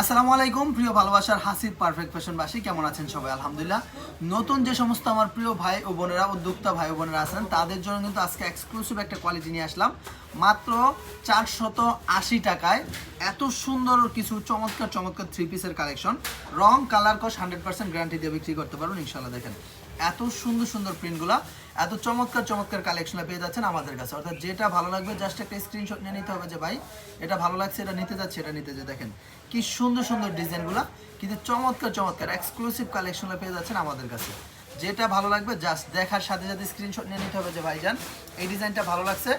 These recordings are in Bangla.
আসসালামু আলাইকুম, প্রিয় ভালোবাসার হাসির পারফেক্ট ফ্যাশনবাসী কেমন আছেন সবাই? আলহামদুলিল্লাহ। নতুন যে সমস্ত আমার প্রিয় ভাই ও বোনেরা, উদ্যোক্তা ভাই ও বোনেরা আছেন, তাদের জন্য কিন্তু আজকে এক্সক্লুসিভ একটা কোয়ালিটি নিয়ে আসলাম। মাত্র চারশত আশি টাকায় এত সুন্দর কিছু চমৎকার চমৎকার থ্রি পিসের কালেকশন রং কালার কস হান্ড্রেড পার্সেন্ট গ্যারান্টি দিয়ে বিক্রি করতে পারবেন ইনশাল্লাহ দেখেন। এত সুন্দর সুন্দর প্রিন্টগুলা এত চমৎকার চমৎকার কালেকশনে পেয়ে যাচ্ছেন আমাদের কাছে। অর্থাৎ যেটা ভালো লাগবে জাস্ট একটা স্ক্রিনশট নিয়ে নিতে হবে যে, ভাই, এটা ভালো লাগছে, এটা নিতে যাচ্ছে, এটা নিতে যে দেখেন, কি সুন্দর সুন্দর ডিজাইনগুলা কিন্তু চমৎকার চমৎকার এক্সক্লুসিভ কালেকশনে পেয়ে যাচ্ছেন আমাদের কাছে। যেটা ভালো লাগবে জাস্ট দেখার সাথে সাথে স্ক্রিনশট নিয়ে নিতে হবে যে, ভাইজান, এই ডিজাইনটা ভালো লাগছে,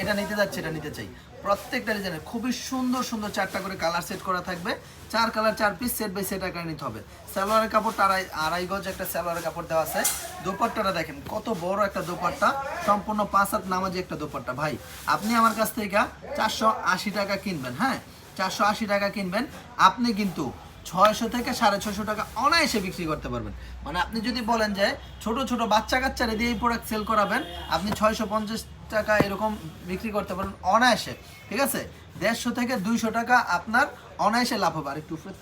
এটা নিতে যাচ্ছে, এটা নিতে চাই। প্রত্যেকটা ডিজাইনে খুবই সুন্দর সুন্দর চারটা করে কালার সেট করা থাকবে। চার কালার চার পিস সেট বাই সেট আকারে নিতে হবে। সালোয়ারের কাপড়টা আড়াই আড়াই গজ একটা সালোয়ারের কাপড় দেওয়া আছে। দোপাট্টাটা দেখেন, কত বড় একটা দোপাট্টা। সম্পূর্ণ পাঁচ হাত নামাজি একটা দোপাট্টা। ভাই, আপনি আমার কাছ থেকে চারশো আশি টাকা কিনবেন হ্যাঁ? চারশো আশি টাকা কিনবেন। আপনি কিন্তু ছয়শো থেকে সাড়ে ছশো টাকা অনায়াসে বিক্রি করতে পারবেন। মানে আপনি যদি বলেন যে ছোট ছোট বাচ্চা কাচ্চারা দিয়ে এই প্রোডাক্ট সেল করাবেন, আপনি ছয়শো পঞ্চাশ টাকা এরকম বিক্রি করতে পারবেন অনায়াসে, ঠিক আছে? দেড়শো থেকে দুইশো টাকা আপনার অনায়াসে লাভ হবে। আর একটু উপরে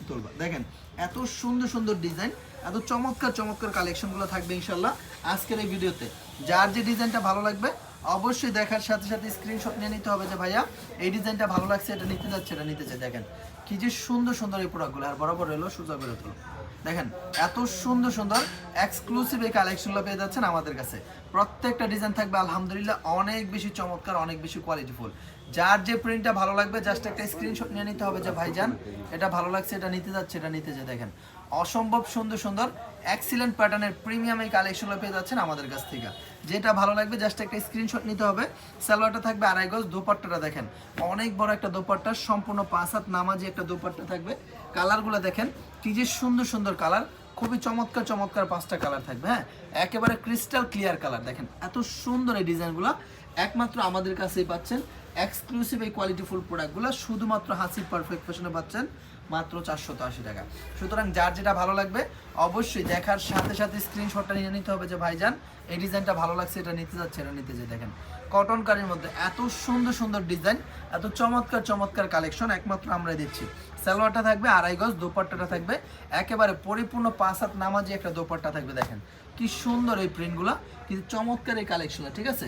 দেখেন, এত সুন্দর সুন্দর ডিজাইন এত চমৎকার চমৎকার কালেকশনগুলো থাকবে ইনশাল্লাহ আজকের এই ভিডিওতে। যার যে ডিজাইনটা ভালো লাগবে, অবশ্যই দেখার সাথে সাথে স্ক্রিনশট নিয়ে নিতে হবে যে ভাইয়া, এই ডিজাইনটা ভালো লাগছে, এটা নিতে যাচ্ছে, এটা নিতে চাই দেখেন কি যে সুন্দর সুন্দর এই প্রোডাক্টগুলো আর বরাবর এলো করে তোলো দেখেন, এত সুন্দর সুন্দর এক্সক্লুসিভ এই কালেকশনগুলো পেয়ে যাচ্ছেন আমাদের কাছে। প্রত্যেকটা ডিজাইন থাকবে, আলহামদুলিল্লাহ, অনেক বেশি চমৎকার, অনেক বেশি কোয়ালিটিফুল যার যে প্রিন্টটা ভালো লাগবে জাস্ট একটা স্ক্রিনশট নিয়ে নিতে হবে যে, ভাইজান, এটা ভালো লাগছে, এটা নিতে যাচ্ছে, এটা নিতে যে দেখেন, অসম্ভব সুন্দর সুন্দর এক্সিলেন্ট প্যাটার্নের প্রিমিয়াম এই কালেকশনগুলো পেয়ে যাচ্ছেন আমাদের কাছ থেকে। যেটা ভালো লাগবে জাস্ট একটা স্ক্রিনশট নিতে হবে। সালোয়ারটা থাকবে আড়াই গজ, দোপাট্টাটা দেখেন। অনেক বড় একটা দোপাট্টা, সম্পূর্ণ পাঁচ হাত নামাজি একটা দোপাট্টা থাকবে। কালারগুলো দেখেন, কি যে সুন্দর সুন্দর কালার, খুবই চমৎকার চমৎকার পাঁচটা কালার থাকবে হ্যাঁ? একেবারে ক্রিস্টাল ক্লিয়ার কালার, দেখেন, এত সুন্দর এই ডিজাইনগুলো। একমাত্র আমাদের কাছেই পাচ্ছেন এক্সক্লুসিভ এই কোয়ালিটিফুল প্রোডাক্টগুলো শুধুমাত্র হাসির পারফেক্ট ফ্যাশনে পাচ্ছেন। মাত্র চারশত আশি টাকা। সুতরাং যার যেটা ভালো লাগবে, অবশ্যই দেখার সাথে সাথে স্ক্রিনশটটা নিয়ে নিতে হবে যে ভাইজান, এই ডিজাইনটা ভালো লাগছে, এটা নিতে যাচ্ছে, এটা নিতে যে দেখেন কটন কারির মধ্যে এত সুন্দর সুন্দর ডিজাইন, এত চমৎকার চমৎকার কালেকশন একমাত্র আমরা দিচ্ছি। সালোয়ারটা থাকবে আড়াই গজ, দোপাট্টাটা থাকবে। একেবারে পরিপূর্ণ পাঁচ হাত নামাজি একটা দোপাট্টা থাকবে, দেখেন। কি সুন্দর এই প্রিন্টগুলো কিন্তু চমৎকার এই কালেকশন ঠিক আছে?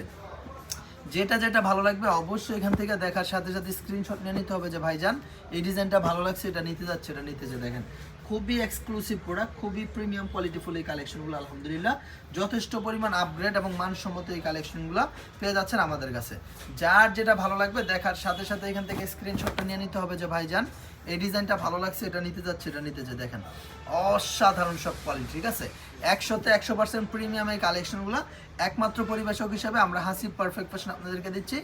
যেটা যেটা ভালো লাগবে অবশ্যই এখান থেকে দেখার সাথে সাথে স্ক্রিনশট নিয়ে নিতে হবে যে, ভাইজান, এই ডিজাইনটা ভালো লাগছে, এটা নিতে যাচ্ছে, এটা নিতে যে দেখেন, খুবই এক্সক্লুসিভ প্রোডাক্ট খুবই প্রিমিয়াম কোয়ালিটিফুল এই কালেকশনগুলো আলহামদুলিল্লাহ। যথেষ্ট পরিমাণ আপগ্রেড এবং মানসম্মত এই কালেকশনগুলো পেয়ে যাচ্ছেন আমাদের কাছে। যার যেটা ভালো লাগবে দেখার সাথে সাথে এখান থেকে স্ক্রিনশটটা নিয়ে নিতে হবে যে, ভাইজান, এই ডিজাইনটা ভালো লাগছে, এটা নিতে যাচ্ছে, এটা নিতে যে দেখেন, অসাধারণ সব কোয়ালিটি ঠিক আছে? একশোতে একশো পার্সেন্ট প্রিমিয়াম এই কালেকশনগুলো একমাত্র পরিবেশক হিসাবে আমরা হাসি পারফেক্ট ফ্যাশন আপনাদেরকে দিচ্ছি,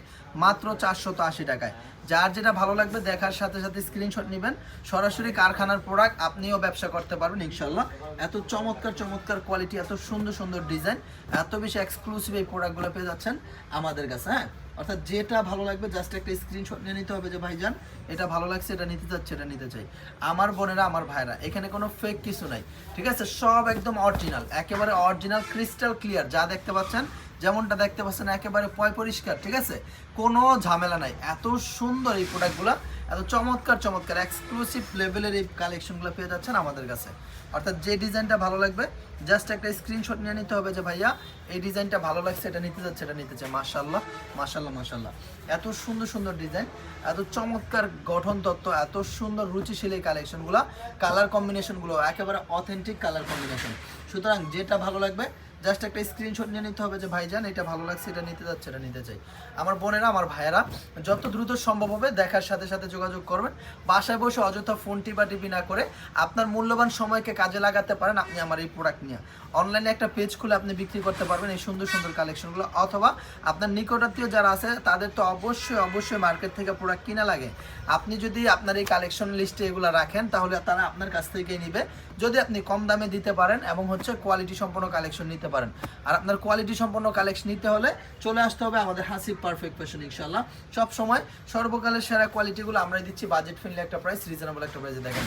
মাত্র চারশত আশি টাকায়। যার যেটা ভালো লাগবে দেখার সাথে সাথে স্ক্রিনশট নেবেন, সরাসরি কারখানার প্রোডাক্ট আপনিও ব্যবসা করতে পারবেন ইনশাল্লাহ এত চমৎকার চমৎকার কোয়ালিটি এত সুন্দর সুন্দর ডিজাইন এত বেশি এক্সক্লুসিভ এই প্রোডাক্টগুলো পেয়ে যাচ্ছেন আমাদের কাছে হ্যাঁ? অর্থাৎ যেটা ভালো লাগবে জাস্ট একটা স্ক্রিনশট নিয়ে নিতে হবে যে, ভাইজান, এটা ভালো লাগছে, এটা নিতে চাচ্ছে, এটা নিতে চাই। আমার বোনেরা, আমার ভাইরা এখানে কোনো ফেক কিছু নাই, ঠিক আছে? সব একদম অরিজিনাল একেবারে অরিজিনাল ক্রিস্টাল ক্লিয়ার যা দেখতে পাচ্ছেন যেমনটা দেখতে পাচ্ছেন একেবারে পয় পরিষ্কার, ঠিক আছে? কোনো ঝামেলা নাই। এত সুন্দর এই প্রোডাক্টগুলো এত চমৎকার চমৎকার। এক্সক্লুসিভ লেভেলের এই কালেকশনগুলো পেয়ে যাচ্ছেন আমাদের কাছে। অর্থাৎ যে ডিজাইনটা ভালো লাগবে জাস্ট একটা স্ক্রিনশট নিয়ে নিতে হবে যে, ভাইয়া, এই ডিজাইনটা ভালো লাগছে, এটা নিতে যাচ্ছে, এটা নিতে চাই মাশাল্লাহ মাশাল্লাহ মাশাল্লাহ এত সুন্দর সুন্দর ডিজাইন এত চমৎকার গঠন তত্ত্ব, এত সুন্দর রুচিশীল এই কালেকশনগুলো কালার কম্বিনেশনগুলো একেবারে অথেন্টিক কালার কম্বিনেশন সুতরাং যেটা ভালো লাগবে জাস্ট একটা স্ক্রিনশট নিয়ে নিতে হবে যে, ভাইজান, এটা ভালো লাগছে, এটা নিতে যাচ্ছে, এটা নিতে চাই। আমার বোনেরা, আমার ভাইয়েরা, যত দ্রুত সম্ভব হবে, দেখার সাথে সাথে যোগাযোগ করবেন। বাসায় বসে অযথা ফোন টিপা টিপি না করে আপনার মূল্যবান সময়কে কাজে লাগাতে পারেন আপনি আমার এই প্রোডাক্ট নিয়ে। অনলাইনে একটা পেজ খুলে আপনি বিক্রি করতে পারবেন এই সুন্দর সুন্দর কালেকশনগুলো অথবা আপনার নিকটাত্মীয় যারা আছে, তাদের তো অবশ্যই অবশ্যই মার্কেট থেকে প্রোডাক্ট কিনা লাগে। আপনি যদি আপনার এই কালেকশন লিস্টে এগুলো রাখেন, তাহলে তারা আপনার কাছ থেকেই নিবে। যদি আপনি কম দামে দিতে পারেন এবং হচ্ছে কোয়ালিটি সম্পন্ন কালেকশন নিতে পারেন। আর আপনার কোয়ালিটি সম্পন্ন কালেকশন নিতে হলে চলে আসতে হবে আমাদের হাসিব পারফেক্ট ফ্যাশন ইনশাল্লাহ সব সময় সর্বকালের সেরা কোয়ালিটিগুলো আমরাই দিচ্ছি বাজেট ফ্রেন্ডলি একটা প্রাইস রিজনেবল একটা প্রাইসে দেখেন।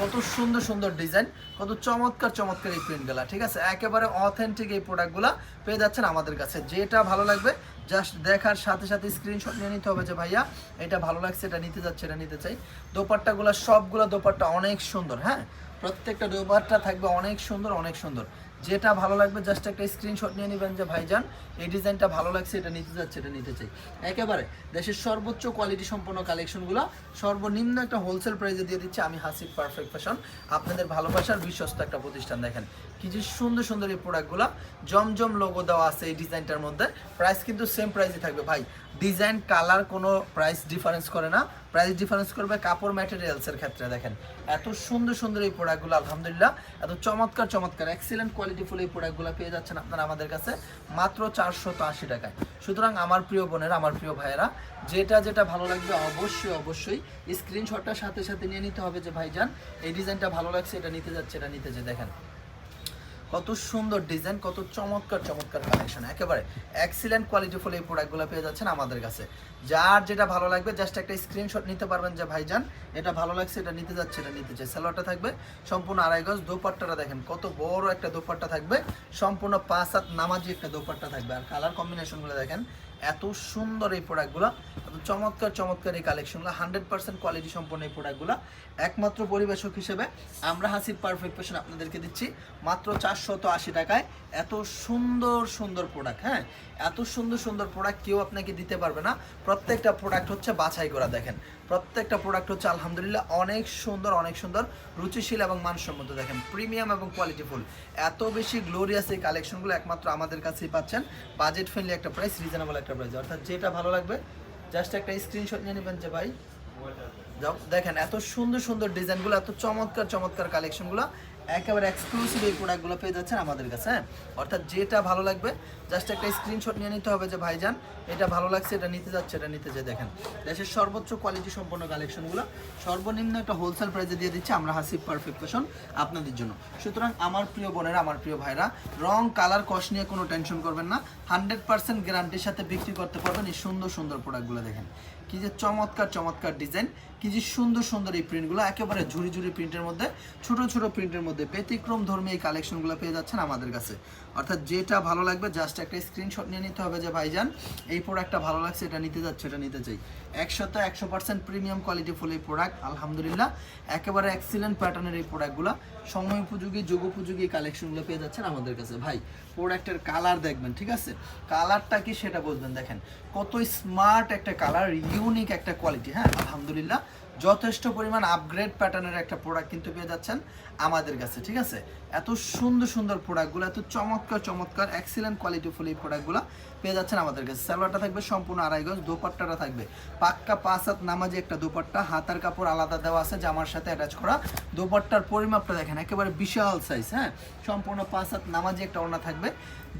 কত সুন্দর সুন্দর ডিজাইন কত চমৎকার চমৎকার এই প্রিন্টগুলো ঠিক আছে? একেবারে অথেন্টিক এই প্রোডাক্টগুলো পেয়ে যাচ্ছেন আমাদের কাছে। যেটা ভালো লাগবে জাস্ট দেখার সাথে সাথে স্ক্রিনশট নিয়ে নিতে হবে যে, ভাইয়া, এটা ভালো লাগছে, এটা নিতে যাচ্ছে, এটা নিতে চাই। দোপাট্টাগুলো, সবগুলো দোপাট্টা অনেক সুন্দর হ্যাঁ? প্রত্যেকটা দোপাট্টা থাকবে অনেক সুন্দর অনেক সুন্দর। যেটা ভালো লাগবে জাস্ট একটা স্ক্রিনশট নিয়ে নেবেন যে, ভাইজান, এই ডিজাইনটা ভালো লাগছে, এটা নিতে যাচ্ছে, এটা নিতে চাই। একেবারে দেশের সর্বোচ্চ কোয়ালিটি সম্পন্ন কালেকশনগুলো সর্বনিম্ন একটা হোলসেল প্রাইসে দিয়ে দিচ্ছে আমি হাসিব পারফেক্ট ফ্যাশন আপনাদের ভালোবাসার বিশ্বস্ত একটা প্রতিষ্ঠান, দেখেন। কি যে সুন্দর সুন্দর এই প্রোডাক্টগুলো জমজম লোগো দেওয়া আছে এই ডিজাইনটার মধ্যে। প্রাইস কিন্তু সেম প্রাইসে থাকবে। ভাই ডিজাইন কালার কোনো প্রাইস ডিফারেন্স করে না। প্রাইস ডিফারেন্স করবে কাপড় ম্যাটেরিয়ালসের ক্ষেত্রে দেখেন। এত সুন্দর সুন্দর এই প্রোডাক্টগুলো আলহামদুলিল্লাহ, এত চমৎকার চমৎকার এক্সিলেন্ট কোয়ালিটিফুল এই প্রোডাক্টগুলো পেয়ে যাচ্ছেন আপনারা আমাদের কাছে মাত্র চারশো আশি টাকায়। সুতরাং আমার প্রিয় বোনেরা, আমার প্রিয় ভাইয়েরা, যেটা যেটা ভালো লাগবে অবশ্যই অবশ্যই স্ক্রিনশটটার সাথে সাথে নিয়ে নিতে হবে যে ভাইজান, এই ডিজাইনটা ভালো লাগছে, এটা নিতে যাচ্ছে, এটা নিতে যে দেখেন। কত সুন্দর ডিজাইন কত চমৎকার চমৎকার কালেকশন একেবারে এক্সিলেন্ট কোয়ালিটিফুল এই প্রোডাক্টগুলো পেয়ে যাচ্ছেন আমাদের কাছে। যার যেটা ভালো লাগবে জাস্ট একটা স্ক্রিনশট নিতে পারবেন যে ভাইজান, এটা ভালো লাগছে, এটা নিতে যাচ্ছে, এটা নিতে চাই সালোয়ারটা থাকবে সম্পূর্ণ আড়াই গজ, দোপাট্টাটা দেখেন, কত বড় একটা দোপাট্টা থাকবে। সম্পূর্ণ পাঁচ হাত নামাজি একটা দোপাট্টা থাকবে। আর কালার কম্বিনেশনগুলো দেখেন, এত সুন্দর এই প্রোডাক্টগুলো চমৎকার চমৎকার এই কালেকশনগুলো হান্ড্রেড পার্সেন্ট কোয়ালিটি সম্পন্ন এই প্রোডাক্টগুলো একমাত্র পরিবেশক হিসেবে আমরা হাসির পারফেক্ট পেশন আপনাদেরকে দিচ্ছি। মাত্র চারশত আশি টাকায়। এত সুন্দর সুন্দর প্রোডাক্ট হ্যাঁ? এত সুন্দর সুন্দর প্রোডাক্ট কেউ আপনাকে দিতে পারবে না। প্রত্যেকটা প্রোডাক্ট হচ্ছে বাছাই করা, দেখেন। প্রত্যেকটা প্রোডাক্ট হচ্ছে আলহামদুলিল্লাহ অনেক সুন্দর অনেক সুন্দর, রুচিশীল এবং মানসম্মত, দেখেন। প্রিমিয়াম এবং কোয়ালিটিফুল এত বেশি গ্লোরিয়াস এই কালেকশনগুলো একমাত্র আমাদের কাছেই পাচ্ছেন। বাজেট ফ্রেন্ডলি একটা প্রাইস রিজনেবল একটা প্রাইস অর্থাৎ যেটা ভালো লাগবে জাস্ট একটা স্ক্রিনশট নিয়ে নেবেন যে ভাই। দেখেন এত সুন্দর সুন্দর ডিজাইনগুলো এত চমৎকার চমৎকার কালেকশনগুলো একেবারে এক্সক্লুসিভ এই প্রোডাক্টগুলো পেয়ে যাচ্ছেন আমাদের কাছে হ্যাঁ? অর্থাৎ যেটা ভালো লাগবে জাস্ট একটা স্ক্রিনশট নিয়ে নিতে হবে যে ভাইজান, এটা ভালো লাগছে, এটা নিতে যাচ্ছে, এটা নিতে যে দেখেন। দেশের সর্বোচ্চ কোয়ালিটি সম্পন্ন কালেকশনগুলো সর্বনিম্ন একটা হোলসেল প্রাইসে দিয়ে দিচ্ছে আমরা হাসিব পারফেক্ট ফ্যাশন আপনাদের জন্য। সুতরাং আমার প্রিয় বোনেরা, আমার প্রিয় ভাইরা, রং কালার কস নিয়ে কোনো টেনশন করবেন না। হান্ড্রেড পার্সেন্ট গ্যারান্টির সাথে বিক্রি করতে পারবেন এই সুন্দর সুন্দর প্রোডাক্টগুলো দেখেন। কি যে চমৎকার চমৎকার ডিজাইন কি যে সুন্দর সুন্দর এই প্রিন্টগুলো একেবারে ঝুড়ি ঝুড়ি প্রিন্টের মধ্যে, ছোট ছোট প্রিন্টের মধ্যে ব্যতিক্রম ধর্মী এই কালেকশনগুলো পেয়ে যাচ্ছেন আমাদের কাছে। অর্থাৎ যেটা ভালো লাগবে জাস্ট একটা স্ক্রিনশট নিয়ে নিতে হবে যে, ভাইজান, এই প্রোডাক্টটা ভালো লাগছে, এটা নিতে যাচ্ছে, এটা নিতে চাই। একশোতে একশো পার্সেন্ট প্রিমিয়াম কোয়ালিটি ফুল এই প্রোডাক্ট আলহামদুলিল্লাহ। একেবারে এক্সিলেন্ট প্যাটার্নের এই প্রোডাক্টগুলো সময় উপযোগী, যুগ উপযোগী কালেকশনগুলো পেয়ে যাচ্ছেন আমাদের কাছে। ভাই প্রোডাক্টের কালার দেখবেন, ঠিক আছে? কালারটা কি সেটা বলবেন, দেখেন। কত স্মার্ট একটা কালার ইউনিক একটা কোয়ালিটি হ্যাঁ? আলহামদুলিল্লাহ। যথেষ্ট পরিমাণ আপগ্রেড প্যাটার্নের একটা প্রোডাক্ট কিন্তু পেয়ে যাচ্ছেন আমাদের কাছে, ঠিক আছে? এত সুন্দর সুন্দর প্রোডাক্টগুলো এত চমৎকার চমৎকার এক্সিলেন্ট কোয়ালিটিফুল এই প্রোডাক্টগুলো পেয়ে যাচ্ছেন আমাদের কাছে। সালোয়ারটা থাকবে সম্পূর্ণ আড়াই গজ, দোপাট্টাটা থাকবে। পাক্কা পাঁচ হাত নামাজি একটা দোপাট্টা, হাতার কাপড় আলাদা দেওয়া আছে, জামার সাথে অ্যাটাচ করা। দোপাট্টার পরিমাপটা দেখেন, একেবারে বিশাল সাইজ হ্যাঁ? সম্পূর্ণ পাঁচ হাত নামাজি একটা ওড়না থাকবে।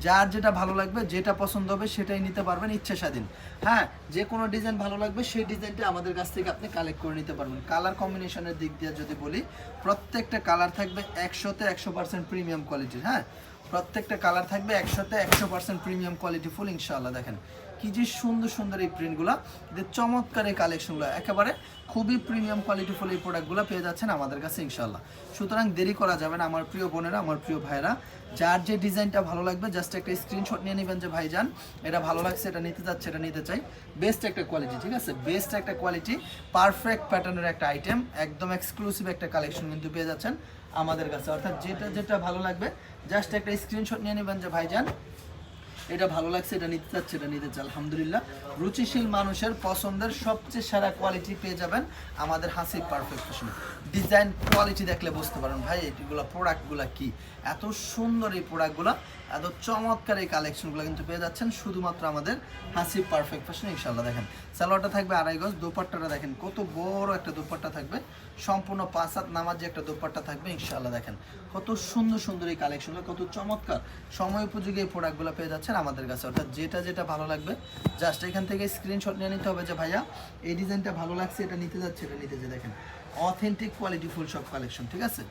যার যেটা ভালো লাগবে, যেটা পছন্দ হবে, সেটাই নিতে পারবেন ইচ্ছা স্বাধীন। হ্যাঁ যে কোনো ডিজাইন ভালো লাগবে, সেই ডিজাইনটা আমাদের কাছ থেকে আপনি কালেক্ট করে নিতে পারবেন। কালার কম্বিনেশনের দিক দিয়ে যদি বলি, প্রত্যেকটা কালার থাকবে একশোতে একশো পার্সেন্ট প্রিমিয়াম কোয়ালিটির হ্যাঁ? প্রত্যেকটা কালার থাকবে একশোতে একশো পার্সেন্ট প্রিমিয়াম কোয়ালিটি ফুল ইনশাল্লাহ দেখেন। কি যে সুন্দর সুন্দর এই প্রিন্টগুলো এদের চমৎকার এই কালেকশনগুলো একেবারে খুবই প্রিমিয়াম কোয়ালিটিফুল এই প্রোডাক্টগুলো পেয়ে যাচ্ছেন আমাদের কাছে ইনশাল্লাহ সুতরাং দেরি করা যাবে না, আমার প্রিয় বোনেরা, আমার প্রিয় ভাইরা যার যে ডিজাইনটা ভালো লাগবে জাস্ট একটা স্ক্রিনশট নিয়ে নেবেন যে ভাই যান এটা ভালো লাগছে, এটা নিতে যাচ্ছে এটা নিতে চাই। বেস্ট একটা কোয়ালিটি ঠিক আছে? বেস্ট একটা কোয়ালিটি পারফেক্ট প্যাটার্নের একটা আইটেম একদম এক্সক্লুসিভ একটা কালেকশন কিন্তু পেয়ে যাচ্ছেন আমাদের কাছে। অর্থাৎ যেটা যেটা ভালো লাগবে জাস্ট একটা স্ক্রিনশট নিয়ে নেবেন যে ভাইজান। এটা ভালো লাগছে, এটা নিতে চাচ্ছে, এটা নিতে চাই আলহামদুলিল্লাহ, রুচিশীল মানুষের পছন্দের সবচেয়ে সেরা কোয়ালিটি পেয়ে যাবেন আমাদের হাসি পারফেক্ট ফ্যাশনে ডিজাইন কোয়ালিটি দেখলে বুঝতে পারেন ভাই, এগুলো প্রোডাক্টগুলো কি? এত সুন্দর এই প্রোডাক্টগুলো এত চমৎকার এই কালেকশনগুলো কিন্তু পেয়ে যাচ্ছেন শুধুমাত্র আমাদের হাসি পারফেক্ট ফ্যাশন ইনশাল্লাহ দেখেন। সালোয়ারটা থাকবে আড়াই গজ, দোপাট্টাটা দেখেন, কত বড় একটা দোপাট্টা থাকবে। সম্পূর্ণ পাঁচ হাত নামার যে একটা দোপাট্টা থাকবে ইনশাল্লাহ দেখেন। কত সুন্দর সুন্দর এই কালেকশনগুলো কত চমৎকার। সময় উপযোগী এই প্রোডাক্টগুলো পেয়ে যাচ্ছেন আমাদের কাছে, অর্থাৎ যেটা যেটা ভালো লাগবে জাস্ট এখান থেকে স্ক্রিনশট নিয়ে নিতে হবে যে, ভাইয়া, এই ডিজাইনটা ভালো লাগছে, এটা নিতে যাচ্ছে, এটা নিতে যে দেখেন অথেন্টিক কোয়ালিটি ফুল সব কালেকশন ঠিক আছে?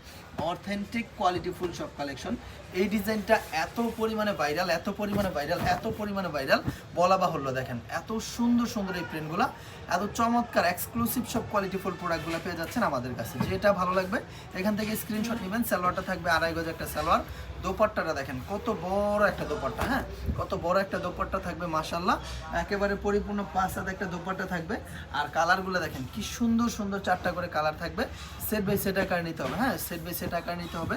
অথেন্টিক কোয়ালিটি ফুল সব কালেকশন এই ডিজাইনটা এত পরিমাণে ভাইরাল এত পরিমাণে ভাইরাল এত পরিমাণে ভাইরাল বলা বাহুল্য দেখেন, এত সুন্দর সুন্দর এই প্রিন্টগুলো এত চমৎকার এক্সক্লুসিভ সব কোয়ালিটি ফুল প্রোডাক্টগুলো পেয়ে যাচ্ছেন আমাদের কাছে। যেটা ভালো লাগবে, এখান থেকে স্ক্রিনশট নেবেন, সালোয়ারটা থাকবে আড়াই গজ একটা সালোয়ার। দোপাট্টাটা দেখেন, কত বড় একটা দোপাট্টা হ্যাঁ? কত বড় একটা দোপাট্টা থাকবে মাশাল্লাহ একেবারে পরিপূর্ণ পাঁচ হাত একটা দোপাট্টা থাকবে। আর কালারগুলো দেখেন, কি সুন্দর সুন্দর চারটা করে কালার থাকবে। সেট বাই সেট আকার নিতে হবে হ্যাঁ? সেট বাই আকার নিতে হবে।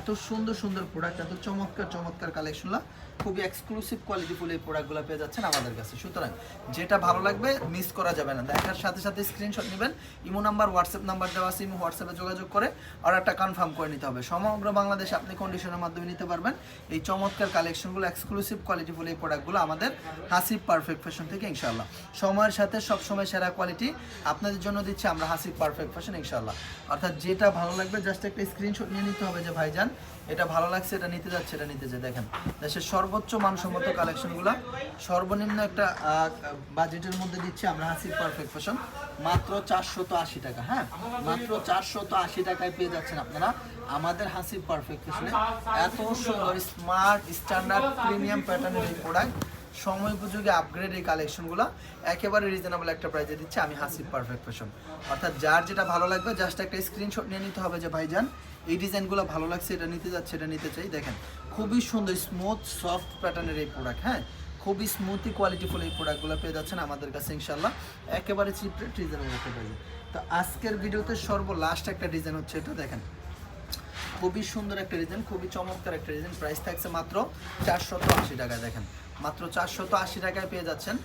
এত সুন্দর সুন্দর প্রোডাক্ট এত চমৎকার চমৎকার কালেকশনলা খুবই এক্সক্লুসিভ কোয়ালিটিফুল এই প্রোডাক্টগুলো পেয়ে যাচ্ছেন আমাদের কাছে। সুতরাং যেটা ভালো লাগবে মিস করা যাবে না। দেখার সাথে সাথে স্ক্রিনশট নেবেন, ইমো নাম্বার হোয়াটসঅ্যাপ নাম্বার দেওয়া আছে, ইমো হোয়াটসঅ্যাপে যোগাযোগ করে অর্ডারটা কনফার্ম করে নিতে হবে। সমগ্র বাংলাদেশে আপনি কন্ডিশনের মাধ্যমে নিতে পারবেন। এই চমৎকার কালেকশনগুলো এক্সক্লুসিভ কোয়ালিটিফুল এই প্রোডাক্টগুলো আমাদের হাসিব পারফেক্ট ফ্যাশন থেকে ইনশাল্লাহ সময়ের সাথে সবসময় সেরা কোয়ালিটি আপনাদের জন্য দিচ্ছি আমরা হাসিব পারফেক্ট ফ্যাশন ইনশাল্লাহ অর্থাৎ যেটা ভালো লাগবে জাস্ট একটা স্ক্রিনশট নিয়ে নিতে হবে যে ভাইজান এটা ভালো লাগছে, এটা নিতে যাচ্ছে, এটা নিতে যে দেখেন, দেশের সর্বোচ্চ মানসম্মত কালেকশনগুলো, সর্বনিম্ন একটা বাজেটের মধ্যে দিচ্ছি আমরা হাসিব পারফেক্ট ফ্যাশন মাত্র চারশত আশি টাকা হ্যাঁ? মাত্র চারশত আশি টাকায় পেয়ে যাচ্ছেন আপনারা আমাদের হাসিব পারফেক্ট ফ্যাশনে এত সুন্দর স্মার্ট স্ট্যান্ডার্ড প্রিমিয়াম প্যাটার্নের এই প্রোডাক্ট সময় উপযোগী আপগ্রেড এই কালেকশনগুলো, একেবারে রিজনেবল একটা প্রাইজে দিচ্ছে আমি হাসিব পারফেক্ট ফ্যাশন অর্থাৎ যার যেটা ভালো লাগবে জাস্ট একটা স্ক্রিনশট নিয়ে নিতে হবে যে, ভাইজান এই ডিজাইনগুলো ভালো লাগছে, এটা নিতে যাচ্ছে, এটা নিতে চাই। দেখেন, খুবই সুন্দর স্মুথ সফট প্যাটার্নের এই প্রোডাক্ট হ্যাঁ? খুবই স্মুথি কোয়ালিটিফুল এই প্রোডাক্টগুলো পেয়ে যাচ্ছেন আমাদের কাছে ইনশাল্লাহ একেবারে চিপ রেট রিজনেবল প্রাইজে তো আজকের ভিডিওতে সর্ব লাস্ট একটা ডিজাইন হচ্ছে এটা, দেখেন। খুবই সুন্দর একটা ডিজাইন খুবই চমৎকার একটা ডিজাইন প্রাইস থাকছে মাত্র চারশত আশি টাকায়, দেখেন। মাত্র চারশত আশি টাকায় পেয়ে যাচ্ছেন।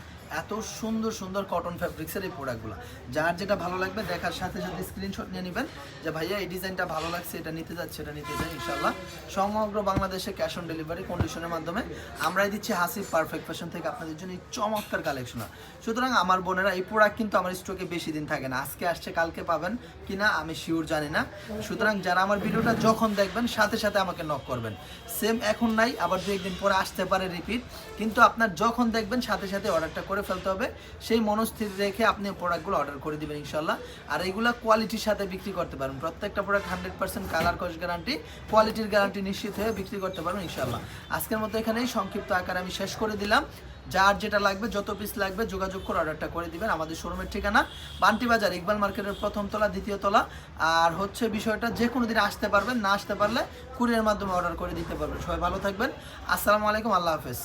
এত সুন্দর সুন্দর কটন ফ্যাব্রিক্সের এই প্রোডাক্টগুলো যার যেটা ভালো লাগবে দেখার সাথে সাথে স্ক্রিনশট নিয়ে নেবেন যে, ভাইয়া, এই ডিজাইনটা ভালো লাগছে, এটা নিতে যাচ্ছে, এটা নিতে চাই ইনশাল্লাহ সমগ্র বাংলাদেশে ক্যাশ অন ডেলিভারি কন্ডিশনের মাধ্যমে আমরাই দিচ্ছি হাসিব পারফেক্ট ফ্যাশন থেকে আপনাদের জন্য এই চমৎকার কালেকশন সুতরাং আমার বোনেরা, এই প্রোডাক্ট কিন্তু আমার স্টকে বেশি দিন থাকে না। আজকে আসছে, কালকে পাবেন কিনা আমি শিওর জানি না। সুতরাং যারা আমার ভিডিওটা যখন দেখবেন, সাথে সাথে আমাকে নক করবেন। সেম এখন নাই, আবার দু একদিন পরে আসতে পারে রিপিট কিন্তু আপনার যখন দেখবেন, সাথে সাথে অর্ডারটা করে ফেলতে হবে। সেই মনস্থির রেখে আপনি প্রোডাক্টগুলো অর্ডার করে দেবেন ইনশাল্লাহ আর এইগুলো কোয়ালিটির সাথে বিক্রি করতে পারবেন। প্রত্যেকটা প্রোডাক্ট হান্ড্রেড পার্সেন্ট কালার কস গ্যারান্টি কোয়ালিটির গ্যারান্টি নিশ্চিত হয়ে বিক্রি করতে পারবেন ইনশাল্লাহ আজকের মতো এখানেই সংক্ষিপ্ত আকারে আমি শেষ করে দিলাম। যার যেটা লাগবে, যত পিস লাগবে, যোগাযোগ করে অর্ডারটা করে দিবেন আমাদের শোরুমের ঠিকানা। বান্টি বাজার, ইকবাল মার্কেটের প্রথম তলা, দ্বিতীয় তলা। আর হচ্ছে বিষয়টা যে কোনো দিন আসতে পারবেন, না আসতে পারলে কুরিয়ার মাধ্যমে অর্ডার করে দিতে পারবেন। সবাই ভালো থাকবেন। আসসালামু আলাইকুম, আল্লাহ হাফেজ।